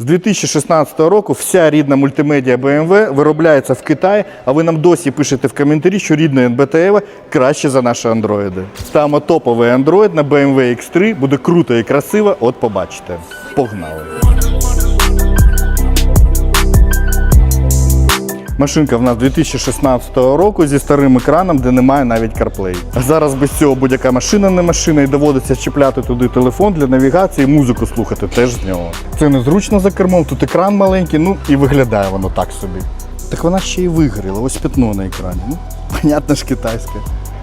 З 2016 року вся рідна мультимедіа BMW виробляється в Китаї, а ви нам досі пишете в коментарі, що рідна НБТ краще за наші андроїди. Саме топовий андроїд на BMW X3, буде круто і красиво, от побачите. Погнали! Машинка в нас 2016 року зі старим екраном, де немає навіть CarPlay. А зараз без цього будь-яка машина не машина і доводиться чіпляти туди телефон для навігації, музику слухати теж з нього. Це незручно за кермом, тут екран маленький, ну і виглядає воно так собі. Так вона ще й вигоріла, ось пятно на екрані. Ну, понятно ж китайське.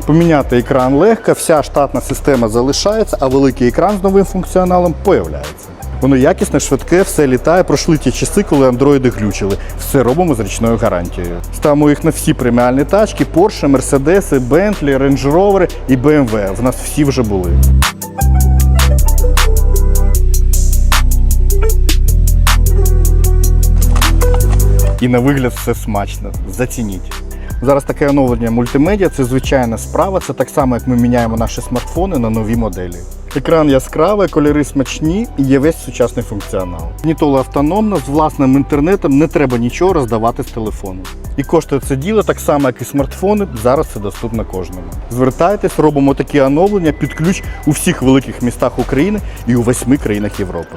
Поміняти екран легко, вся штатна система залишається, а великий екран з новим функціоналом появляється. Воно якісне, швидке, все літає, пройшли ті часи, коли андроїди глючили. Все робимо з річною гарантією. Ставимо їх на всі преміальні тачки, Porsche, Mercedes, Bentley, Range Rover і BMW. В нас всі вже були. І на вигляд все смачно. Зацініть. Зараз таке оновлення мультимедіа це звичайна справа. Це так само, як ми міняємо наші смартфони на нові моделі. Екран яскравий, кольори смачні і є весь сучасний функціонал. Нітола автономно, з власним інтернетом не треба нічого роздавати з телефону. І коштує це діло так само, як і смартфони. Зараз це доступно кожному. Звертайтесь, робимо такі оновлення під ключ у всіх великих містах України і у восьми країнах Європи.